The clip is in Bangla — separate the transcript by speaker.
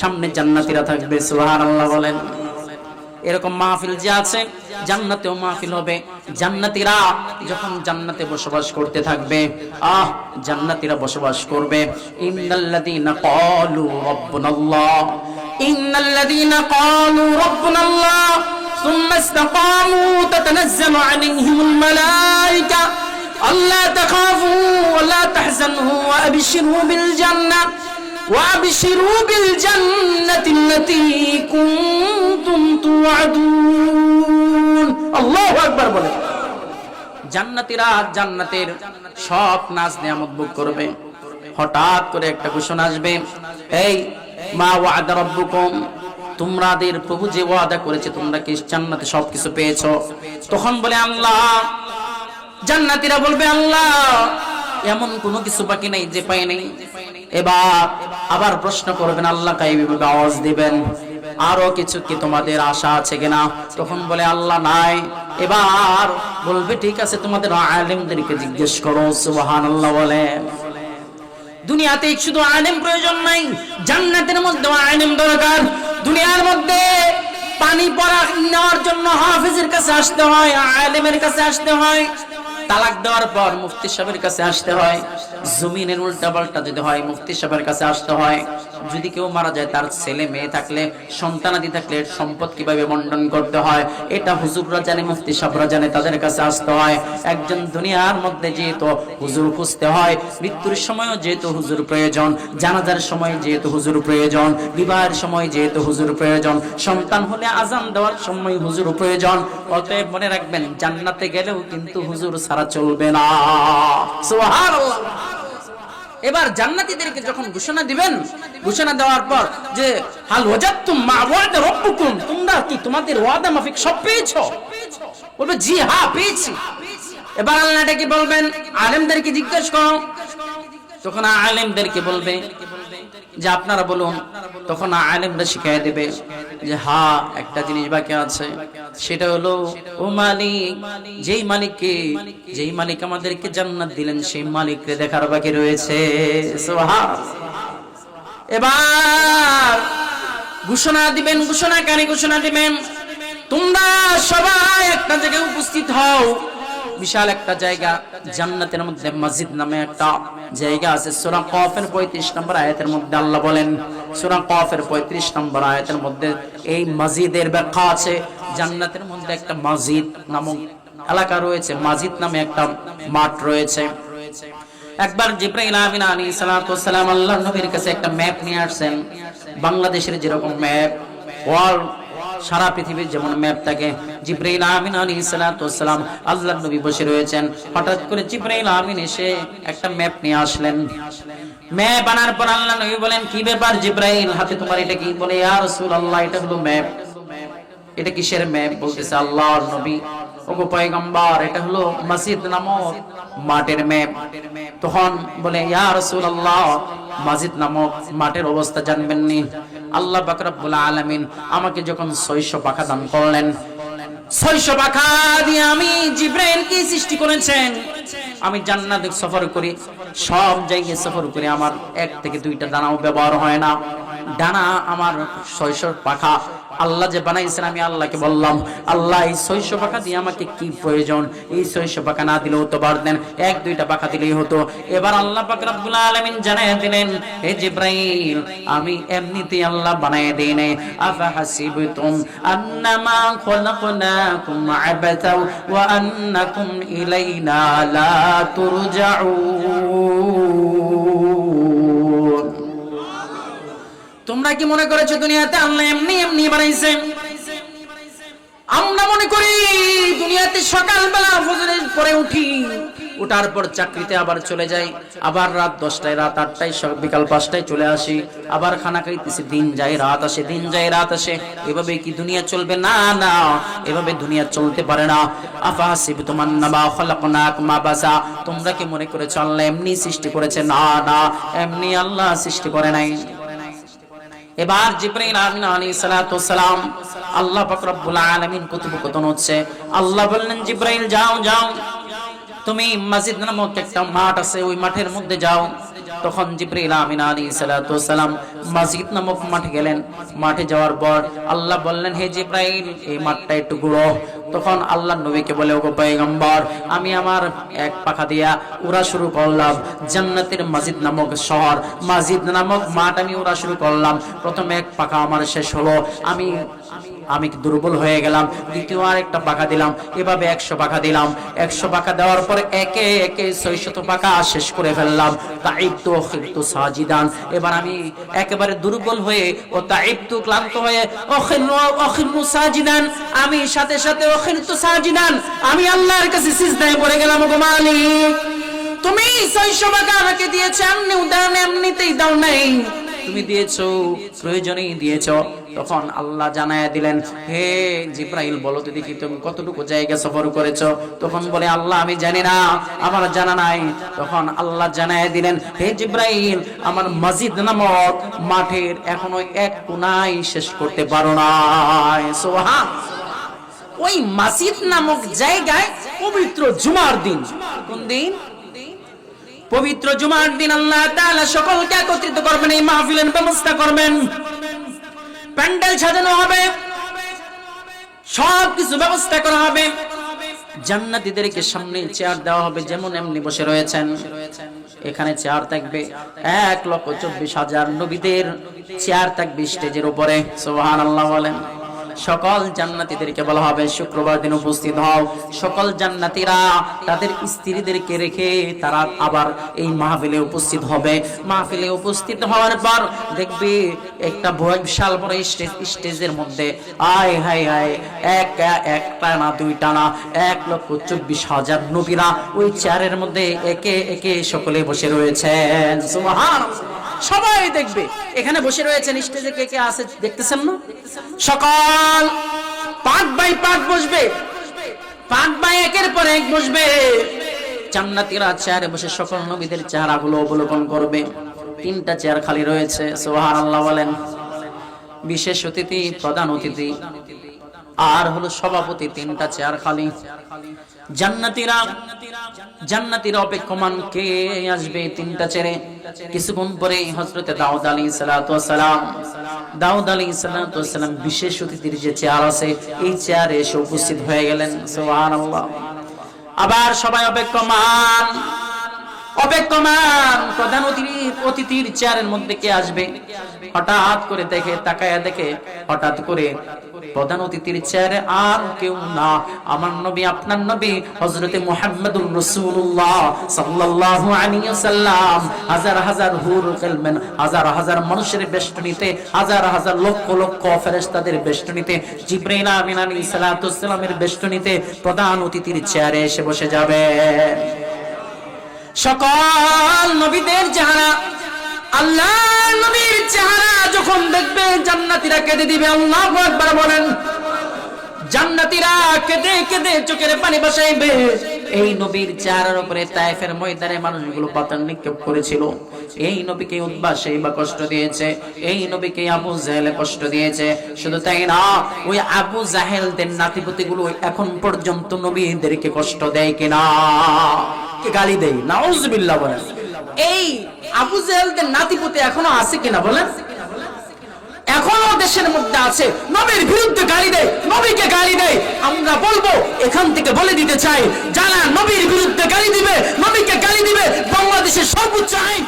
Speaker 1: সামনে জান্নাতিরা থাকবে, সুবহানাল্লাহ বলেন। এরকম মাহফিল যে আছে, জান্নাতেও মাহফিল হবে। জান্নাতিরা যখন জান্নাতে বসবাস করতে থাকবে, আহ, জান্নাতিরা বসবাস করবে। ইন্নাল্লাযীনা ক্বালু রাব্বুনাল্লাহ, ইন্নাল্লাযীনা ক্বালু রাব্বুনাল্লাহ, সুম্মা ইসতাকামু তাতানাজ্জালু আলাইহিমুল মালায়েকা আল্লা তাখাফু ওয়া লা তাহজানু ওয়া আবশিরু বিল জান্নাহ। وأبشروا بالجنة التي كنتم توعدون الله أكبر বলে জান্নাতীরা জান্নাতের সব নাচ নিয়ামত ভোগ করবে হঠাৎ করে একটা ঘোষণা আসবে এই মা ওয়াদা রব্বুকুম তোমাদের প্রভু যে ওয়াদা করেছে তোমরা কি জান্নাতে সবকিছু পেয়েছো তখন বলে আল্লাহ জান্নাতীরা বলবে আল্লাহ এমন কোনো কিছু বাকি নেই যে পাই নেই এবার আবার প্রশ্ন করবেন, আল্লাহ কাইভাবে আওয়াজ দিবেন? আরও কিছু কি তোমাদের আশা আছে কিনা? তখন বলে, আল্লাহ নাই। এবার বলবে, ঠিক আছে, তোমাদের আলেমদেরকে জিজ্ঞেস করো, সুবহানাল্লাহ বলে। দুনিয়াতে শুধু আলেম প্রয়োজন নাই, জান্নাতের মধ্যে আলেম দরকার। দুনিয়ার মধ্যে পানি পড়া নেওয়ার জন্য হাফিজের কাছে আসতে হয়, আলেমের কাছে আসতে হয়। তালাক দেওয়ার পর মুফতি সাহেবের কাছে আসতে হয়। জমিনের উল্টা পাল্টা যদি হয়, মুফতি সাহেবের কাছে আসতে হয়। যদি কেউ মারা যায়, তার ছেলে, মেয়ে থাকলে সন্তানাদি থাকলে সম্পদ কীভাবে বন্টন করতে হয়? এটা হুজুররা জানে, মুফতি সাহেবরা জানে, তাদের কাছে আসতে হয়। একজন দুনিয়ার মধ্যে যেহেতু হুজুর খুঁজতে হয়, মৃত্যুর সময়ও যেহেতু হুজুর প্রয়োজন, জানাজার সময় যেহেতু হুজুর প্রয়োজন, বিবাহের সময় যেহেতু হুজুর প্রয়োজন, সন্তান হলে আজান দেওয়ার সময় হুজুর প্রয়োজন। অতএব মনে রাখবেন, জান্নাতে গেলেও কিন্তু হুজুর ছাড়া চলবে না। এবার জান্নাতীদেরকে যখন ঘোষণা দিবেন, ঘোষণা দেওয়ার পর যে, হাল ওয়াজাতুম মা ওয়াদা রাব্বুকুম তোমরা কি তোমাদের ওয়াদা মাফিক সব পেয়েছ? বলবে, জি হ্যাঁ পেয়েছি। এবার আল্লাহটা কি বলবেন, আলেমদেরকে জিজ্ঞেস করো। তখন আলেমদেরকে বলবে যে আপনারা বলুন, তখন আলেমরা শিখাই দেবে যে, হা, একটা জিনিস বাকি আছে। সেটা হলো, ও মালিক, যেই মালিককে, যেই মালিক আমাদেরকে জান্নাত দিলেন, সেই মালিককে দেখার বাকি রয়েছে। এবার ঘোষণা দিবেন, ঘোষণাকারী ঘোষণা দিবেন। তোমরা সবাই একটা জায়গায় উপস্থিত হও। বিশাল একটা জায়গা, জান্নাতের মধ্যে মসজিদ নামে একটা জায়গা আছে। সূরা কফের 35 নম্বর আয়াতের মধ্যে আল্লাহ বলেন, সূরা কফের 35 নম্বর আয়াতের মধ্যে এই মসজিদের ব্যাখ্যা আছে, জান্নাতের মধ্যে একটা মসজিদ নামক এলাকা রয়েছে। মসজিদ নামে একটা মাঠ রয়েছে। একবার জিব্রাইল আমিন সালাতু সালাম আল্লাহর নবীর কাছে একটা ম্যাপ নিয়ে আসছেন। বাংলাদেশের যেরকম ম্যাপ, ওয়ার্ল্ড সারা পৃথিবীর যেমন ম্যাপ থাকে, জিব্রাইল আমিন সালাতু সালাম, আল্লাহর নবী বসে রয়েছেন। হঠাৎ করে জিব্রাইল আমিন এসে একটা ম্যাপ নিয়ে আসলেন। ম্যাপ আনার পর আল্লাহ নবী বলেন, কি ব্যাপার জিব্রাইল, হাতে তোমার এটা কি? বলে, ইয়া রাসূলুল্লাহ, এটা হলো ম্যাপ। এটা কিসের ম্যাপ? বলতেছে, আল্লাহর নবী। ওগো পয়গম্বর, এটা হলো মসজিদ নামক মাঠের ম্যাপ। তখন বলে, ইয়া রাসূলুল্লাহ মসজিদ নামক মাঠের অবস্থা জানবেন নি। আল্লাহ বাকরাবুল আলমিন আমাকে যখন 600 পাখা দান করলেন 600 পাখা দিয়ে আমি জিব্রাইল কি সৃষ্টি করেছেন। আমি জান্নাত সফর করি, সব জায়গায় সফর করি, আমার এক থেকে দুইটা দানাও ব্যবহার হয় না। ডানা আমার ছয়শো পাখা। আল্লাহ যে বানাইছেন, আমি আল্লাহকে বললাম, আল্লাহ, এই ছয়শো পাখা দিয়ে আমাকে কি প্রয়োজন? এই ছয়শো পাখা না দিলেও তো পারতেন, এক, দুইটা পাখা দিলেই হতো। এবার আল্লাহ পাক রব্বুল আলামিন জানাই দিলেন, হে জিব্রাইল, আমি এমনিতেই আল্লাহ বানায় দেই নাই। আফা হাসিবতুম আন্নামা খলাকনাকুম আবাতা ওয়া আন্নাকুম ইলাইনা লা তুরজাউন। তোমরা কি মনে করেছ দুনিয়াতে আল্লাহ এমনি এমনি বানাইছে? আমরা মনে করি দুনিয়াতে সকালবেলা ফজরের পরে উঠি, উঠার পর চাকরিতে আবার চলে যাই, আবার রাত দশটায়, রাত আটটায় বিকাল পাঁচটায় চলে আসি, আবার খানা খাইতেছি, দিন যায়, রাত আসে, দিন যায়, রাত আসে। এভাবে কি দুনিয়া চলবে? না না, এভাবে দুনিয়া চলতে পারে না। আফা হাসিব তোমার নামা খলাকনাকুম আবাসা। তোমরা কি মনে করেছ আল্লাহ এমনি সৃষ্টি করেছে? না না, এমনি আল্লাহ সৃষ্টি করে নাই। এবার জিব্রাইল আমিন আলাইহিস সালাতু সালাম আল্লাহ পাক রব্বুল আলামিন কথোপকথন হচ্ছে। আল্লাহ বললেন, জিব্রাইল, যাও যাও। তুমি মসজিদ নামক একটা মাঠ আছে, ওই মাঠের মধ্যে যাও। তখন জিব্রাইল আমিন সালাতু সালাম মসজিদ নামক মাঠে গেলেন। মাঠে যাওয়ার পর আল্লাহ বললেন, হে জিব্রাইল, এই মাঠটা একটু ঘুরো। তখন আল্লাহ নবীকে বলে, ওগো পয়গম্বর, আমি আমার এক পাখা দিয়া উড়া শুরু করলাম। জান্নাতের মসজিদ নামক শহর, মসজিদ নামক মাঠ আমি উড়া শুরু করলাম। প্রথম এক পাখা আমার শেষ হলো। আমি আমি দুর্বল হয়ে গেলাম? দ্বিতীয় আর একটা পাখা দিলাম। এভাবে একশো পাখা দিলাম। একশো পাখা দেওয়ার পর একে একে ছয়শত পাখা শেষ করে ফেললাম। তাইবতু সাজিদান। এবার আমি একেবারে দুর্বল হয়ে ও তাইবতু ক্লান্ত হয়ে অখিলু অখিলু সাজিদান। আমি সাথে সাথে অখিলতু সাজিদান। আমি আল্লাহর কাছে সিজদায় পড়ে গেলাম গো মালিক, তুমি ছয়শো পাখা আমাকে দিয়েছে। এমনি উদাহরণ এমনিতেই দাও নাই। তুমি দিয়েছ, প্রয়োজনেই দিয়েছ। তখন আল্লাহ জানায় দিলেন, হে জিব্রাইল, বলো তো দেখি তুমি কতটুকু জায়গা সফর করেছ? তখন বলে, আল্লাহ, আমি জানি না, আমার জানা নাই। তখন আল্লাহ জানায় দিলেন, হে জিব্রাইল, আমার মসজিদ নামক মাঠের এখনও এক কোনাই শেষ করতে পারো না সোহান ওই মসজিদ নামক জায়গায় পবিত্র জুমার দিন। কোন দিন? পবিত্র জুমার দিন আল্লাহ তাআলা সকলকে একত্রিত করবেন, এই মাহফিলের ব্যবস্থা করবেন। প্যান্ডেল সাজানো হবে সব কিছু ব্যবস্থা করা হবে। জান্নাতীদেরকে সামনে চেয়ার দেওয়া হবে, যেমন এমনি বসে রয়েছেন। এখানে চেয়ার থাকবে, এক লক্ষ চব্বিশ হাজার নবীদের চেয়ার থাকবে স্টেজের উপরে। সোহান আল্লাহ বলেন। সকল জান্নাতীদেরকে বলা হবে, শুক্রবার দিন উপস্থিত হও। সকল জান্নাতীরা তাদের স্ত্রীদেরকে রেখে তারা আবার এই মাহফিলে উপস্থিত হবে। মাহফিলে উপস্থিত হওয়ার পর দেখবে একটা বিশাল বড় স্টেজ, স্টেজের মধ্যে আয় হায় হায়, এক একটা না দুইটা না এক লক্ষ চব্বিশ হাজার নবীরা ওই চেয়ারের মধ্যে একে একে সকলে বসে রয়েছেন। সুবহানাল্লাহ। সবাই দেখবে। এখানে বসে রয়েছেন স্টেজে কে কে আছে দেখতেছেন না? সকাল পাঁচ বাই পাঁচ বসবে। পাঁচ বাই একের পর এক বসবে। জান্নাতীরা চেয়ারে বসে সকল নবীদের চেহারাগুলো অবলোকন করবে। তিনটা চেয়ার খালি রয়েছে সোহার আল্লাহ বলেন। বিশেষ অতিথি, প্রধান অতিথি। আর হলো সভাপতি তিনটা চেয়ার খালি। জান্নাতীরা জান্নাতীরা অপেক্ষমান কে আসবে তিনটা চেয়ারে? কিছুক্ষণ পরে হযরতে দাউদ আলাইহিস সালাতু দাউদ আলাইহিস সালাতু বিশেষ অতিথির যে চেয়ার আছে, এই চেয়ারে এসে উপস্থিত হয়ে গেলেন। আবার সবাই অপেক্ষমান। অপেক্ষমান প্রধান অতিথি অতিথির চেয়ারের মধ্যে কে আসবে? হঠাৎ করে দেখে, তাকায়া দেখে, হঠাৎ করে প্রধান অতিথির চেয়ারে আর কেউ না। আমার নবী, আপনার নবী হযরতে মুহাম্মদুর রাসূলুল্লাহ সাল্লাল্লাহু আলাইহি হাজার হাজার হুর, কালমেন, হাজার হাজার মানুষের বেষ্টনীতে, হাজার হাজার লক্ষ লক্ষ ফেরেশতাদের বেষ্টনীতে, জিবরাইল আমিন আলাইহিস সালামের বেষ্টনীতে প্রধান অতিথির চেয়ারে এসে বসে যাবে। সকল নবীদের চেহারা আল্লাহ নবীর চেহারা যখন দেখবে, জান্নাতিরা কেঁদে দিবে, আল্লাহ একবার বলেন। জান্নাতীরা কেঁদে কেঁদে চোখের পানি বসাইবে। এই নবীর চেহারার উপরে তায়েফের ময়দানে মানুষগুলো পাতান নিক্ষেপ করেছিল। এই নবীকে উদ্বা বা কষ্ট দিয়েছে, এই নবীকে আবু জাহেলে কষ্ট দিয়েছে। শুধু তাই না, ওই আবু জাহেলদের নাতিপতিগুলো এখন পর্যন্ত নবীদেরকে কষ্ট দেয় কিনা? কে গালি দেই নাউজুবিল্লাহ বলেন। এই আবু জেহেলদের নাতিপুতি এখনও আছে কিনা বলেন? এখনও দেশের মধ্যে আছে। নবীর বিরুদ্ধে গালি দেয়, নবীকে গালি দেয়। আমরা বলব, এখান থেকে বলে দিতে চাই, যারা নবীর বিরুদ্ধে গালি দিবে, নবীকে গালি দিবে, বাংলাদেশের সর্বোচ্চ আইন